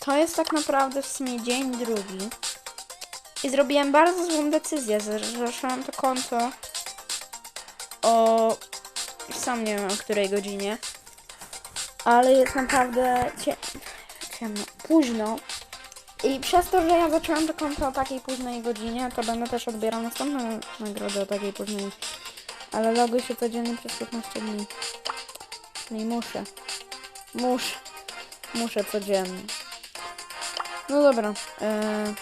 to jest tak naprawdę w sumie dzień drugi. I zrobiłem bardzo złą decyzję. Zacząłem to konto o... Sam nie wiem o której godzinie. Ale jest naprawdę cie... ciemno. Późno. I przez to, że ja zacząłem to konto o takiej późnej godzinie, to będę też odbierał następne nagrody o takiej późnej. Ale loguj się codziennie przez 15 dni. Czyli muszę. Muszę. Muszę codziennie. No dobra. Yy,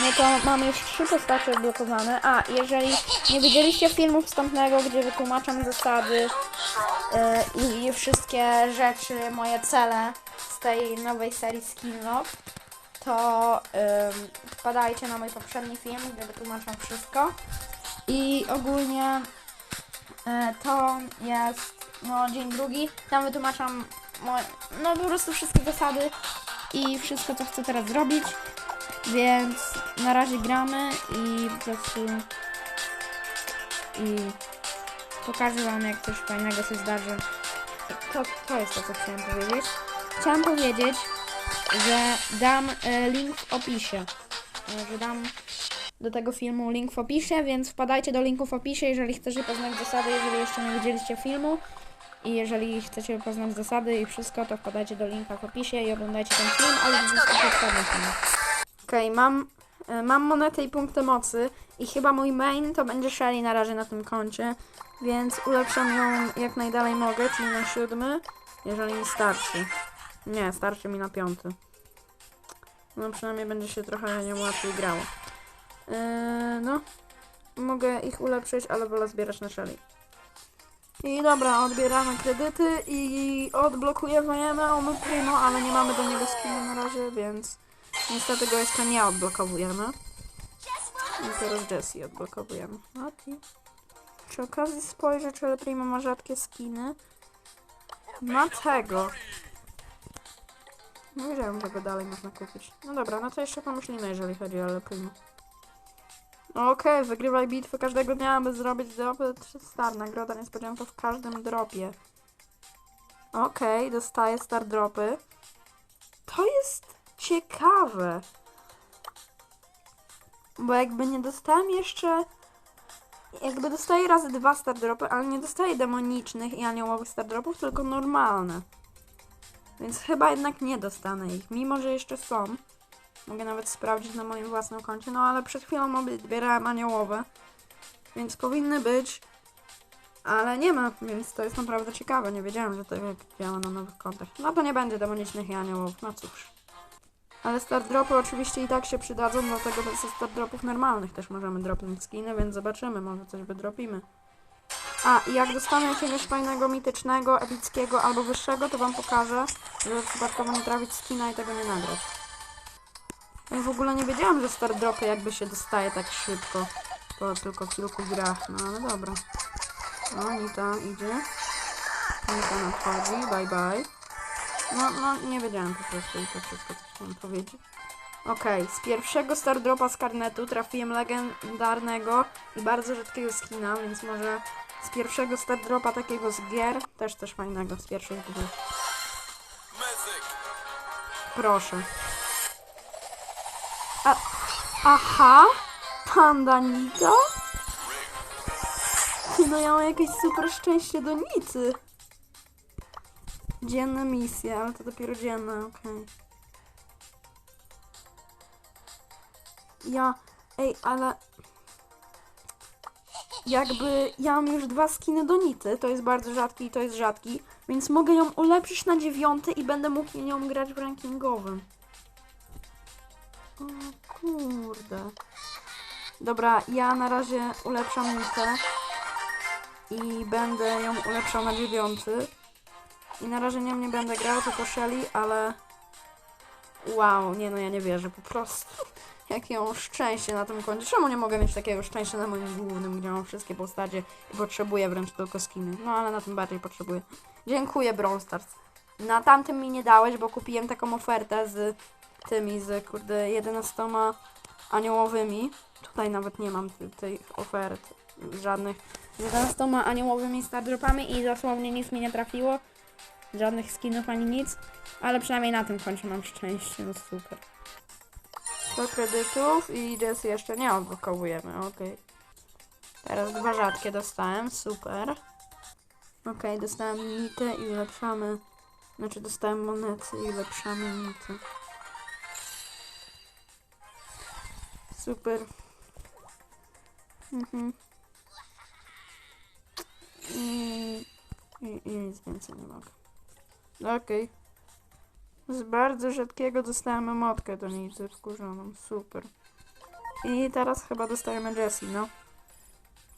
no to mamy już trzy postacie odblokowane. A, jeżeli nie widzieliście filmu wstępnego, gdzie wytłumaczam zasady yy, i, wszystkie rzeczy, moje cele z tej nowej serii Skin Love, to wpadajcie na mój poprzedni film, gdzie wytłumaczam wszystko. I ogólnie e, to jest no, dzień drugi. Tam wytłumaczam moje, no po prostu wszystkie zasady i wszystko, co chcę teraz zrobić. Więc na razie gramy i po prostu i pokażę wam, jak coś fajnego się zdarzy. To, to jest to, co chciałem powiedzieć. Chciałam powiedzieć, że dam e, link w opisie. E, że dam do tego filmu link w opisie, więc wpadajcie do linku w opisie, jeżeli chcecie poznać zasady, jeżeli jeszcze nie widzieliście filmu. I jeżeli chcecie poznać zasady i wszystko, to wpadajcie do linka w opisie i oglądajcie ten film, ale. Okej, mam, e, mam monetę i punkty mocy i chyba mój main to będzie Shelly na razie na tym koncie, więc ulepszam ją jak najdalej mogę, czyli na siódmy, jeżeli mi starczy. Nie, starczy mi na piąty. No przynajmniej będzie się trochę nie łatwiej grało. Yy, no, mogę ich ulepszyć, ale wolę zbierać na Shelly. I dobra, odbieramy kredyty i odblokujemy Omy Primo, ale nie mamy do niego skinu na razie, więc niestety go jeszcze nie odblokowujemy. I teraz Jessie odblokowujemy. Okay. Przy okazji spojrzę, czy Primo ma rzadkie skiny. Ma tego. Nie wiedziałem, że go dalej można kupić. No dobra, no to jeszcze pomyślimy, jeżeli chodzi o El Primo. Okej, wygrywaj bitwy każdego dnia, aby zrobić dropy 3 star. Nagroda niespodzianka w każdym dropie. Okej, dostaję star dropy. To jest ciekawe. Bo jakby nie dostałem jeszcze... Jakby dostaję razy dwa star dropy, ale nie dostaję demonicznych i aniołowych star dropów, tylko normalne. Więc chyba jednak nie dostanę ich, mimo że jeszcze są. Mogę nawet sprawdzić na moim własnym koncie, no ale przed chwilą odbierałem aniołowe, więc powinny być, ale nie ma, więc to jest naprawdę ciekawe. Nie wiedziałem, że to działa na nowych kontach. No to nie będzie demonicznych i aniołów, no cóż. Ale start dropy oczywiście i tak się przydadzą, dlatego ze start dropów normalnych też możemy dropnąć skiny, więc zobaczymy, może coś wydropimy. A, i jak dostanę jakiegoś fajnego, mitycznego, epickiego albo wyższego, to wam pokażę, żeby przypadkowo nie trafić skina i tego nie nagrać. Ja w ogóle nie wiedziałam, że star dropy jakby się dostaje tak szybko po tylko kilku grach, no ale dobra. O, Nita idzie. Nita nadchodzi, bye bye. No, no, nie wiedziałam po prostu i to wszystko, co chciałam powiedzieć. Okej, z pierwszego star dropa z karnetu trafiłem legendarnego i bardzo rzadkiego skina, więc może z pierwszego star dropa takiego z gier, też coś fajnego, z pierwszych dwóch. Proszę. A, aha? Panda Nita? No ja mam jakieś super szczęście do Nicy. Dzienne misje, ale to dopiero dzienne, okej. Ja, ej, ale... Jakby ja mam już dwa skiny do Nity, to jest bardzo rzadki i to jest rzadki, więc mogę ją ulepszyć na dziewiąty i będę mógł nią grać w rankingowym. O kurde. Dobra, ja na razie ulepszam Nitę i będę ją ulepszał na dziewiąty. I na razie nią nie będę grał, tylko Shelly, ale... Wow, nie no, ja nie wierzę, po prostu. Jakie mam szczęście na tym koncie. Czemu nie mogę mieć takiego szczęścia na moim głównym, gdzie mam wszystkie postacie i potrzebuję wręcz tylko skiny. No ale na tym bardziej potrzebuję. Dziękuję, Brawl Stars. Na tamtym mi nie dałeś, bo kupiłem taką ofertę z tymi, z kurde 11 aniołowymi. Tutaj nawet nie mam ty- tych ofert żadnych. Z 11 aniołowymi stardropami i dosłownie nic mi nie trafiło. żadnych skinów ani nic, ale przynajmniej na tym koncie mam szczęście, no super. 100 kredytów i Jess jeszcze nie odblokowujemy, okej. Teraz dwa rzadkie dostałem, super. Okej, dostałem nitę i ulepszamy, znaczy dostałem monety i ulepszamy nitę. Super. Mhm. I, i, nic więcej nie mogę. Okej. Z bardzo rzadkiego dostałem emotkę do nity wkurzoną. Super. I teraz chyba dostajemy Jessie, no.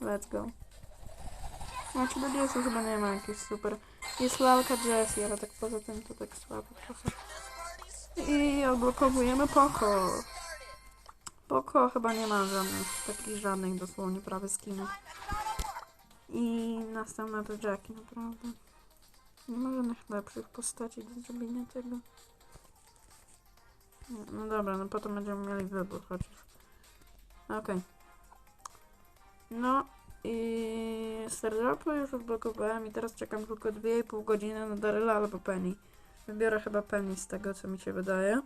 Let's go. Znaczy do Jessie chyba nie ma jakiejś super. Jest lalka Jessie, ale tak poza tym to tak słabo trochę. I odblokowujemy Poco. Poco chyba nie ma żadnych, takich żadnych dosłownie prawie skinów. I następna to Jackie, naprawdę. Nie ma żadnych lepszych postaci do zrobienia tego. No dobra, no potem będziemy mieli wybór chociaż. Okej. No i Stardropy już odblokowałem i teraz czekam tylko 2,5 godziny na Daryla albo Penny. Wybiorę chyba Penny z tego co mi się wydaje.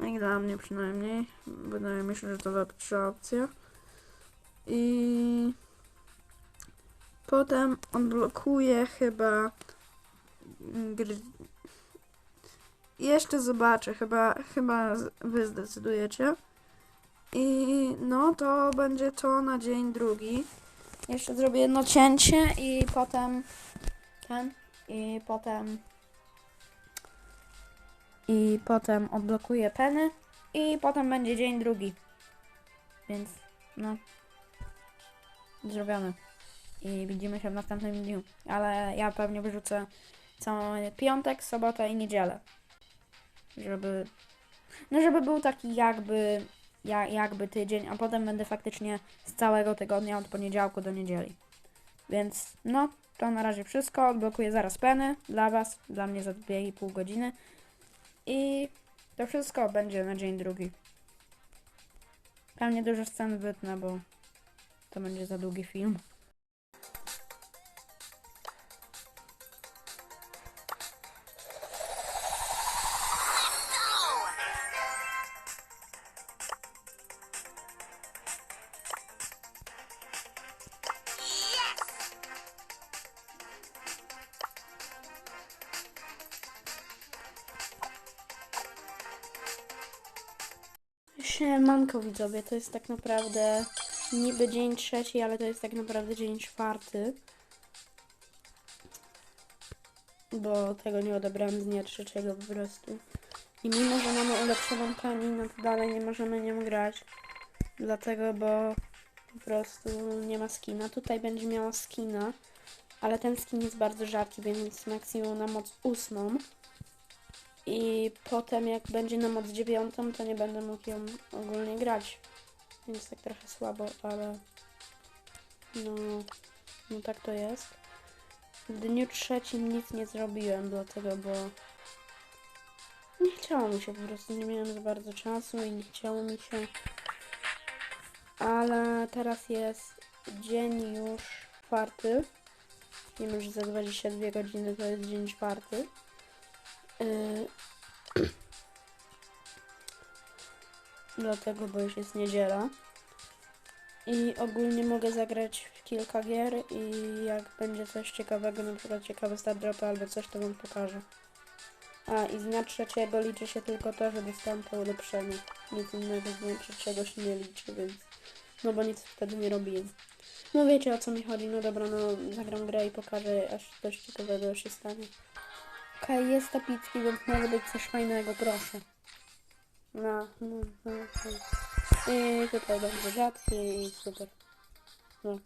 No I dla mnie przynajmniej. Wydaje mi się, że to lepsza opcja. I potem odblokuję chyba gry. Jeszcze zobaczę, chyba, chyba wy zdecydujecie. I no to będzie to na dzień drugi. Jeszcze zrobię jedno cięcie i potem ten i potem i potem odblokuję peny i potem będzie dzień drugi. Więc no zrobione. I widzimy się w następnym dniu. Ale ja pewnie wyrzucę cały piątek, sobotę i niedzielę. Żeby no żeby był taki jakby ja, jakby tydzień, a potem będę faktycznie z całego tygodnia od poniedziałku do niedzieli. Więc no, to na razie wszystko. Odblokuję zaraz peny dla Was, dla mnie za 2,5 godziny. I to wszystko będzie na dzień drugi. Pewnie dużo scen wytnę, bo to będzie za długi film. Siemanko widzowie, to jest tak naprawdę niby dzień trzeci, ale to jest tak naprawdę dzień czwarty. Bo tego nie odebrałem z dnia trzeciego po prostu. I mimo, że mamy ulepszoną pani, no to dalej nie możemy nią grać. Dlatego, bo po prostu nie ma skina. Tutaj będzie miała skina, ale ten skin jest bardzo rzadki, więc maksimum na moc ósmą. I potem jak będzie na moc dziewiątą, to nie będę mógł ją ogólnie grać. Więc tak trochę słabo, ale no, no tak to jest. W dniu trzecim nic nie zrobiłem, dlatego, bo nie chciało mi się po prostu, nie miałem za bardzo czasu i nie chciało mi się. Ale teraz jest dzień już czwarty. Wiem, że za 22 godziny to jest dzień czwarty. Yy, Dlatego, bo już jest niedziela. I ogólnie mogę zagrać w kilka gier i jak będzie coś ciekawego, na przykład ciekawy start drop albo coś, to wam pokażę. A i z dnia trzeciego liczy się tylko to, że dostałem to ulepszenie. Nic innego z dnia trzeciego się nie liczy, więc... No bo nic wtedy nie robiłem. No wiecie o co mi chodzi, no dobra, no zagram grę i pokażę, aż coś ciekawego się stanie. Okej, jest tapicki, więc może być coś fajnego, proszę. No, no, no, no. I tutaj będzie rzadkie i super. No.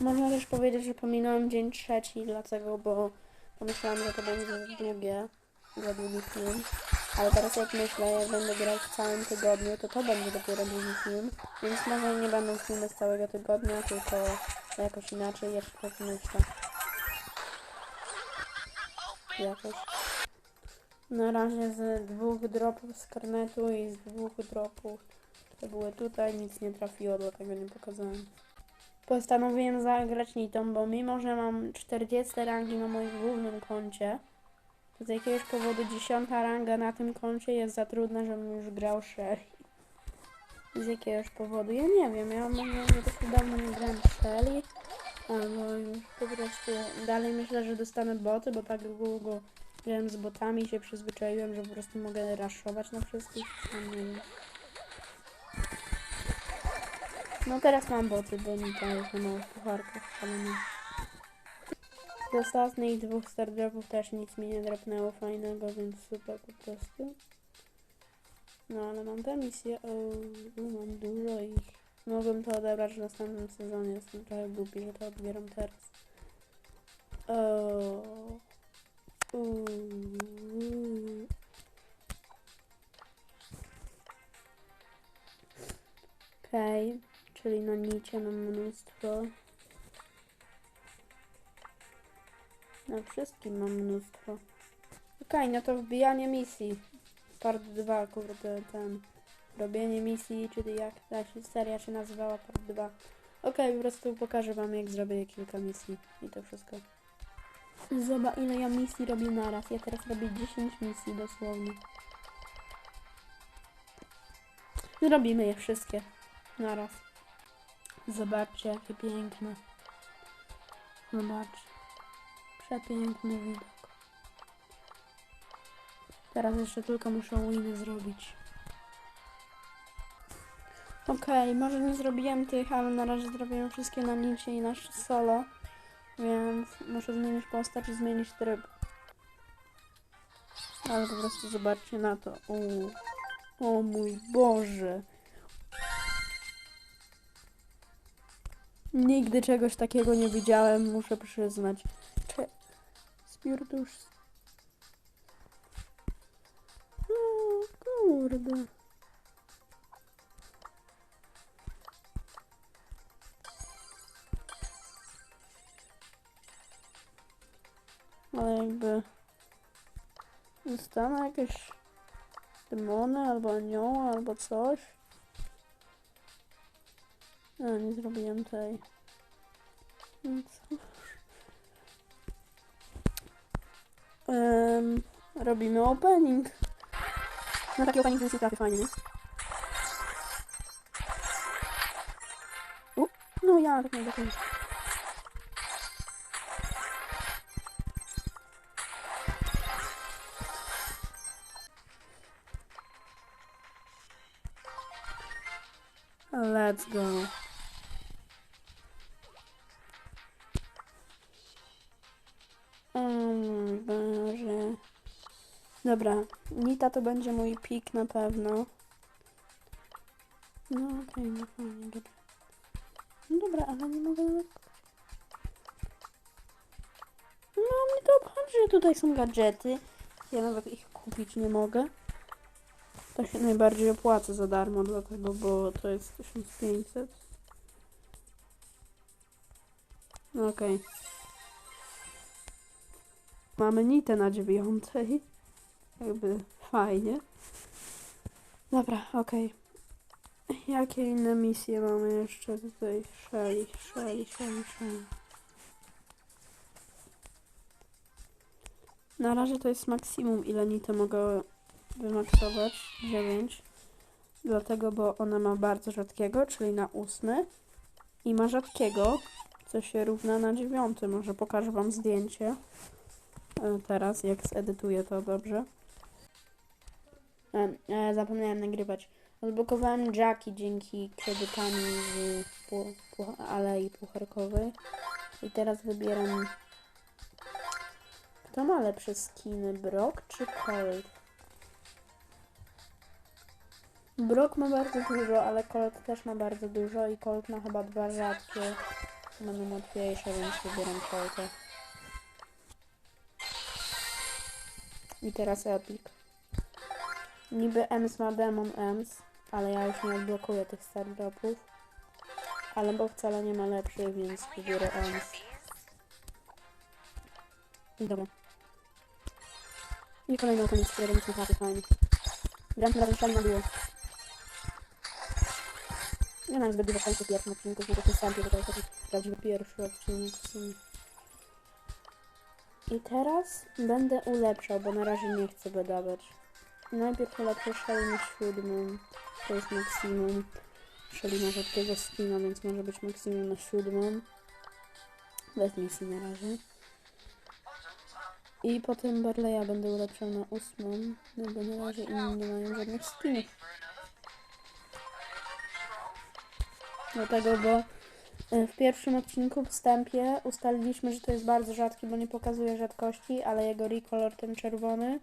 Można też powiedzieć, że pominąłem dzień trzeci, dlatego, bo pomyślałam, że to będzie długie, za długi film. Ale teraz jak myślę, jak będę grać w całym tygodniu, to to będzie dopiero długi film. Więc może nie będą filmy z całego tygodnia, tylko jakoś inaczej, jeszcze tak myślę. Jakoś. Na razie z dwóch dropów z karnetu i z dwóch dropów, które były tutaj, nic nie trafiło, dlatego nie pokazałem. postanowiłem zagrać nitą, bo mimo, że mam 40 rangi na moim głównym koncie, to z jakiegoś powodu 10 ranga na tym koncie jest za trudna, żebym już grał Shelly. Z jakiegoś powodu, ja nie wiem, ja mam nadzieję, że tak dawno nie grałem w Shelly, albo już po prostu dalej myślę, że dostanę boty, bo tak długo grałem z botami się przyzwyczaiłem, że po prostu mogę raszować na wszystkich. No teraz mam boty, bo mi tam już nie ma w pucharkach, ale nie. Z ostatnich dwóch star dropów też nic mi nie dropnęło fajnego, więc super po prostu. No ale mam te misje, o, u, mam dużo ich. Mogłem to odebrać w następnym sezonie, jestem trochę głupi, że to odbieram teraz. O, uuu. Okej, czyli na nicie mam mnóstwo. Na wszystkim mam mnóstwo. Okej, no to wbijanie misji. Part 2, kurde, ten. Robienie misji, czyli jak ta seria się nazywała Part 2. Okej, po prostu pokażę wam jak zrobię kilka misji i to wszystko. Zobacz ile ja misji robię naraz. Ja teraz robię 10 misji dosłownie. Zrobimy je wszystkie naraz. Zobaczcie jakie piękne. Zobacz. Przepiękny widok. Teraz jeszcze tylko muszę winy zrobić. Okej, może nie zrobiłem tych, ale na razie zrobiłem wszystkie na nicie i na solo. Więc muszę zmienić postać i zmienić tryb. Ale po prostu zobaczcie na to. Uuu. O mój Boże. Nigdy czegoś takiego nie widziałem, muszę przyznać. Cze... Spiritusz. O, kurde. Ale jakby... Dostanę jakieś demony, albo anioła, albo coś. A, nie zrobiłem tej. No co? Em, robimy opening. No taki opening jest nie? U, no ja tak nie dokończę. Let's go. O mój Boże. Dobra, Nita to będzie mój pik na pewno. No okej, no fajnie, dobra. No dobra, ale nie mogę... No mnie to obchodzi, że tutaj są gadżety. Ja nawet ich kupić nie mogę. To się najbardziej opłaca za darmo, dlatego, bo to jest 1500. No okej. Mamy nitę na dziewiątej. Jakby fajnie. Dobra, okej. Jakie inne misje mamy jeszcze tutaj? Shelly, Shelly, Shelly, Shelly. Na razie to jest maksimum, ile nitę mogę wymaksować. 9. Dlatego, bo ona ma bardzo rzadkiego, czyli na ósmy. I ma rzadkiego, co się równa na dziewiąty. Może pokażę wam zdjęcie. E, Teraz, jak zedytuję to dobrze. E, zapomniałem nagrywać. Odblokowałem Jackie dzięki kredytami z pu, pu, Alei Pucharkowej. I teraz wybieram... Kto ma lepsze skiny, Brock czy Colt? Brock ma bardzo dużo, ale Colt też ma bardzo dużo i Colt ma chyba dwa rzadkie. Będą łatwiejsze, więc wybieram Colta. I teraz Epic. Niby Ems ma Demon Ems, ale ja już nie odblokuję tych star dropów. Ale bo wcale nie ma lepszych, więc wybiorę Ems. I dobra. I kolejną koniec, nie trafi, fajnie. Gram razem szalnie na duo. Nie mam zbyt dużo w pierwszym odcinku, bo to to jest taki prawdziwy pierwszy odcinek. I teraz będę ulepszał, bo na razie nie chcę go dawać. Najpierw ulepszę Shelly na siódmą. To jest maksimum. Shelly ma rzadkiego skina, więc może być maksimum na siódmą. Bez misji na razie. I potem Barleya będę ulepszał na ósmą, no bo na razie inni nie mają żadnych skinów. Dlatego, bo e, w pierwszym odcinku wstępie ustaliliśmy, że to jest bardzo rzadki, bo nie pokazuje rzadkości, ale jego recolor ten czerwony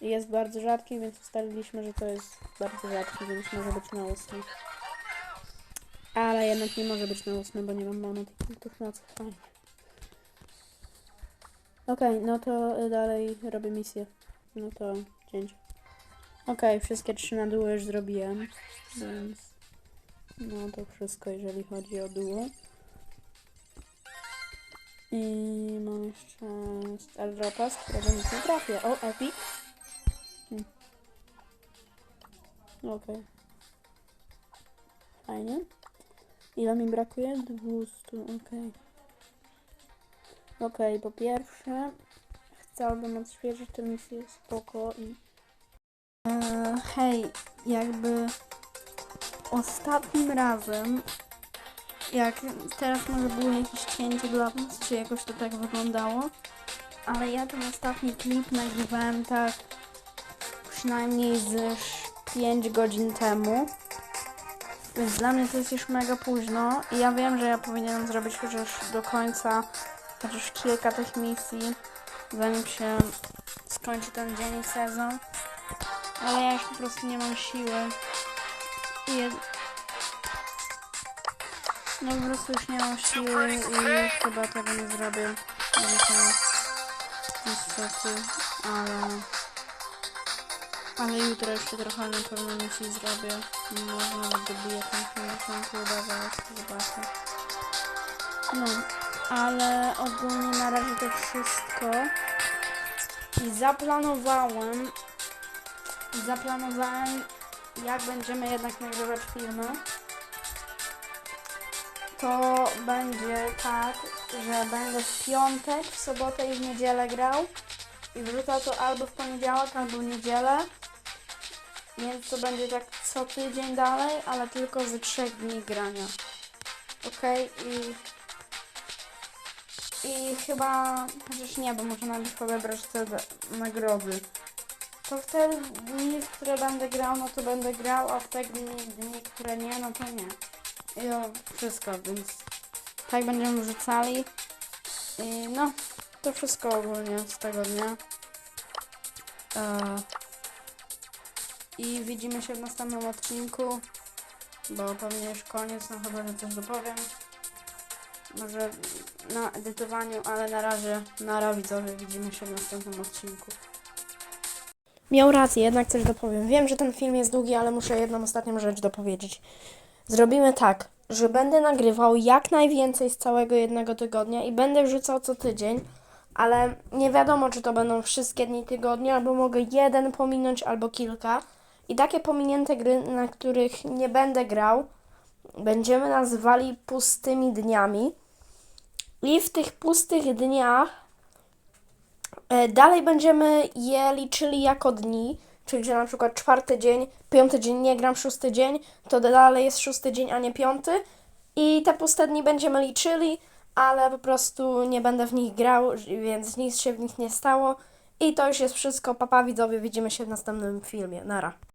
jest bardzo rzadki, więc ustaliliśmy, że to jest bardzo rzadki, więc może być na ósmy. Ale jednak nie może być na ósmy, bo nie mam monet na co fajnie. Okej, no to y, dalej robię misję. No to cięcie. Okej, wszystkie trzy na duo już zrobiłem, więc no to wszystko, jeżeli chodzi o duo. I mam jeszcze Stardropa, z którego nic nie trafię. O, Epic. Hmm. Okej. Fajnie. Ile mi brakuje? 200, okej. Okej, po pierwsze chciałabym odświeżyć tę misję spoko i E, hej, jakby ostatnim razem, jak teraz może było jakieś cięcie dla was, czy jakoś to tak wyglądało, ale ja ten ostatni klip nagrywałem tak przynajmniej z 5 godzin temu. Więc dla mnie to jest już mega późno i ja wiem, że ja powinienem zrobić chociaż do końca chociaż kilka tych misji, zanim się skończy ten dzień i sezon. Ale ja już po prostu nie mam siły. Jed- No po prostu już nie mam siły i chyba tego nie zrobię. Dzisiaj. Niestety, ale... Ale jutro jeszcze trochę na pewno misji zrobię. Może nawet dobiję tam 50 udawać, zobaczę. No, ale ogólnie na razie to wszystko. I zaplanowałem zaplanowałem, jak będziemy jednak nagrywać filmy, to będzie tak, że będę w piątek, w sobotę i w niedzielę grał i wrzucał to albo w poniedziałek, albo w niedzielę. Więc to będzie tak co tydzień dalej, ale tylko ze trzech dni grania. Okej, i i chyba, chociaż nie, bo muszę najpierw odebrać te nagrody to w te dni, w które będę grał, no to będę grał, a w te dni, dni które nie, no to nie. I o, wszystko, więc tak będziemy wrzucali. I no, to wszystko ogólnie z tego dnia. E, I widzimy się w następnym odcinku, bo pewnie już koniec, no chyba, że coś dopowiem. Może na edytowaniu, ale na razie, na widzowie, widzimy się w następnym odcinku. Miał rację, jednak coś dopowiem. Wiem, że ten film jest długi, ale muszę jedną ostatnią rzecz dopowiedzieć. Zrobimy tak, że będę nagrywał jak najwięcej z całego jednego tygodnia i będę wrzucał co tydzień, ale nie wiadomo, czy to będą wszystkie dni tygodnia, albo mogę jeden pominąć, albo kilka. I takie pominięte gry, na których nie będę grał, będziemy nazywali pustymi dniami. I w tych pustych dniach Dalej będziemy je liczyli jako dni, czyli że na przykład czwarty dzień, piąty dzień nie gram, szósty dzień, to dalej jest szósty dzień, a nie piąty. I te puste dni będziemy liczyli, ale po prostu nie będę w nich grał, więc nic się w nich nie stało. I to już jest wszystko. Papa widzowie, widzimy się w następnym filmie. Nara.